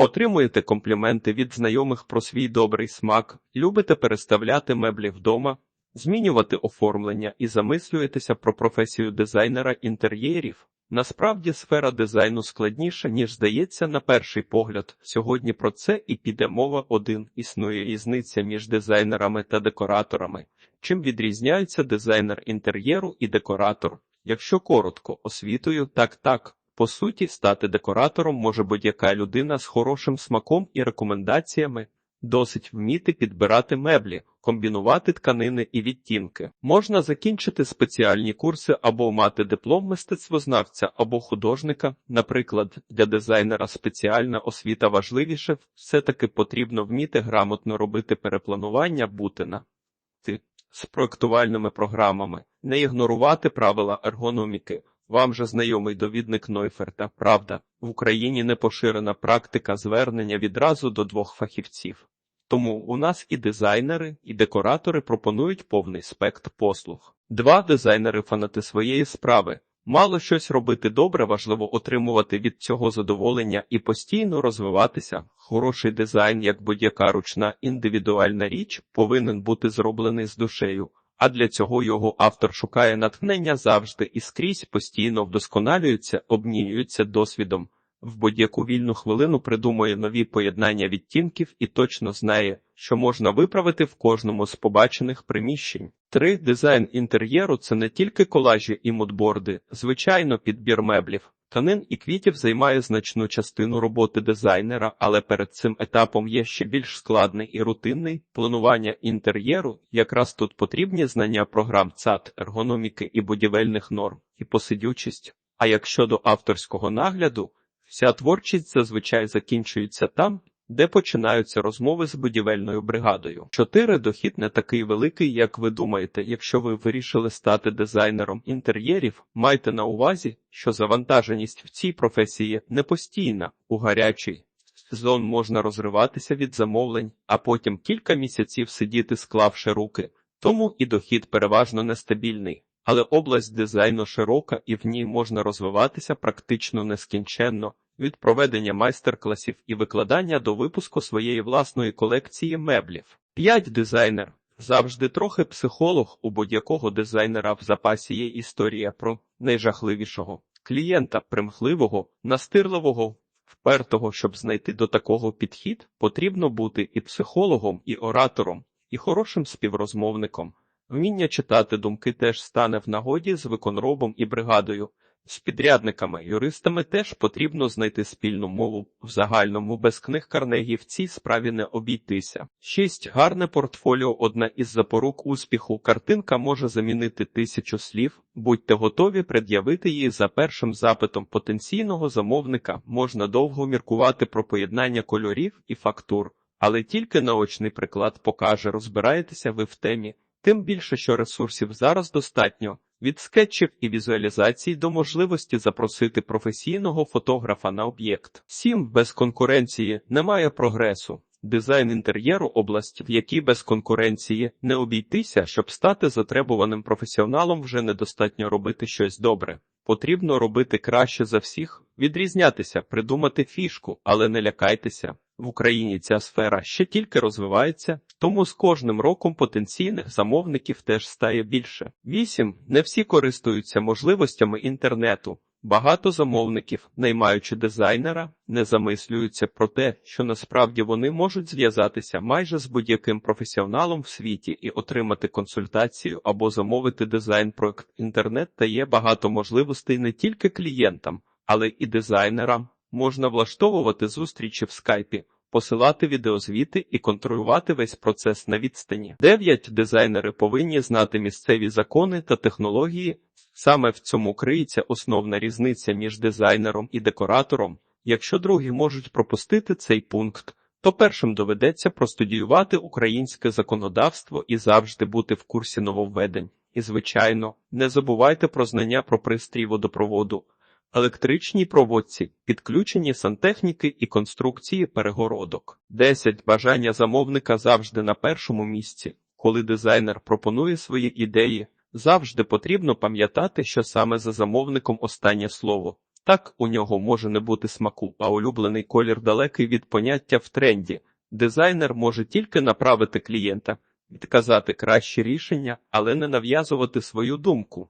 Отримуєте компліменти від знайомих про свій добрий смак, любите переставляти меблі вдома, змінювати оформлення і замислюєтеся про професію дизайнера інтер'єрів. Насправді сфера дизайну складніша, ніж здається на перший погляд. Сьогодні про це і піде мова один. Існує різниця між дизайнерами та декораторами. Чим відрізняються дизайнер інтер'єру і декоратор? Якщо коротко освітою, так так. По суті, стати декоратором може будь-яка людина з хорошим смаком і рекомендаціями. Досить вміти підбирати меблі, комбінувати тканини і відтінки. Можна закінчити спеціальні курси або мати диплом мистецтвознавця або художника. Наприклад, для дизайнера спеціальна освіта важливіше, все-таки потрібно вміти грамотно робити перепланування, бути на ти з проектувальними програмами, не ігнорувати правила ергономіки. Вам же знайомий довідник Нойферта. Правда, в Україні не поширена практика звернення відразу до двох фахівців. Тому у нас і дизайнери, і декоратори пропонують повний спектр послуг. Два дизайнери фанати своєї справи. Мало щось робити добре, важливо отримувати від цього задоволення і постійно розвиватися. Хороший дизайн, як будь-яка ручна індивідуальна річ, повинен бути зроблений з душею. А для цього його автор шукає натхнення завжди і скрізь постійно вдосконалюється, обмінюється досвідом. В будь-яку вільну хвилину придумує нові поєднання відтінків і точно знає, що можна виправити в кожному з побачених приміщень. Три дизайн інтер'єру це не тільки колажі і мудборди, звичайно, підбір меблів. Тканин і квітів займає значну частину роботи дизайнера, але перед цим етапом є ще більш складний і рутинний планування інтер'єру. Якраз тут потрібні знання програм ЦАД, ергономіки і будівельних норм, і посидючість. А як щодо авторського нагляду, вся творчість зазвичай закінчується там, де починаються розмови з будівельною бригадою. Чотири дохід не такий великий, як ви думаєте. Якщо ви вирішили стати дизайнером інтер'єрів, майте на увазі, що завантаженість в цій професії не постійна, у гарячий сезон можна розриватися від замовлень, а потім кілька місяців сидіти, склавши руки. Тому і дохід переважно нестабільний. Але область дизайну широка і в ній можна розвиватися практично нескінченно від проведення майстер-класів і викладання до випуску своєї власної колекції меблів. 5. дизайнер завжди трохи психолог у будь-якого дизайнера в запасі є історія про найжахливішого клієнта, примхливого, настирливого. Впертого, щоб знайти до такого підхід, потрібно бути і психологом, і оратором, і хорошим співрозмовником. Вміння читати думки теж стане в нагоді з виконробом і бригадою. З підрядниками, юристами теж потрібно знайти спільну мову в загальному без книг Карнегі в цій справі не обійтися. 6. гарне портфоліо одна із запорук успіху. Картинка може замінити тисячу слів. Будьте готові пред'явити її за першим запитом потенційного замовника. Можна довго міркувати про поєднання кольорів і фактур, але тільки наочний приклад покаже, розбираєтеся ви в темі. Тим більше, що ресурсів зараз достатньо від скетчів і візуалізацій до можливості запросити професійного фотографа на об'єкт. 7. без конкуренції немає прогресу. Дизайн інтер'єру область, в якій без конкуренції не обійтися, щоб стати затребуваним професіоналом, вже недостатньо робити щось добре. Потрібно робити краще за всіх, відрізнятися, придумати фішку, але не лякайтеся. В Україні ця сфера ще тільки розвивається, тому з кожним роком потенційних замовників теж стає більше. 8. не всі користуються можливостями інтернету. Багато замовників, наймаючи дизайнера, не замислюються про те, що насправді вони можуть зв'язатися майже з будь-яким професіоналом в світі і отримати консультацію або замовити дизайн-проект. Інтернет дає багато можливостей не тільки клієнтам, але і дизайнерам. Можна влаштовувати зустрічі в скайпі, посилати відеозвіти і контролювати весь процес на відстані. 9. дизайнери повинні знати місцеві закони та технології. Саме в цьому криється основна різниця між дизайнером і декоратором. Якщо другі можуть пропустити цей пункт, то першим доведеться простудіювати українське законодавство і завжди бути в курсі нововведень. І, звичайно, не забувайте про знання про пристрій водопроводу електричній проводці, підключені сантехніки і конструкції перегородок. 10. бажання замовника завжди на першому місці. Коли дизайнер пропонує свої ідеї, завжди потрібно пам'ятати, що саме за замовником останнє слово. Так, у нього може не бути смаку, а улюблений колір далекий від поняття в тренді. Дизайнер може тільки направити клієнта, відказати кращі рішення, але не нав'язувати свою думку.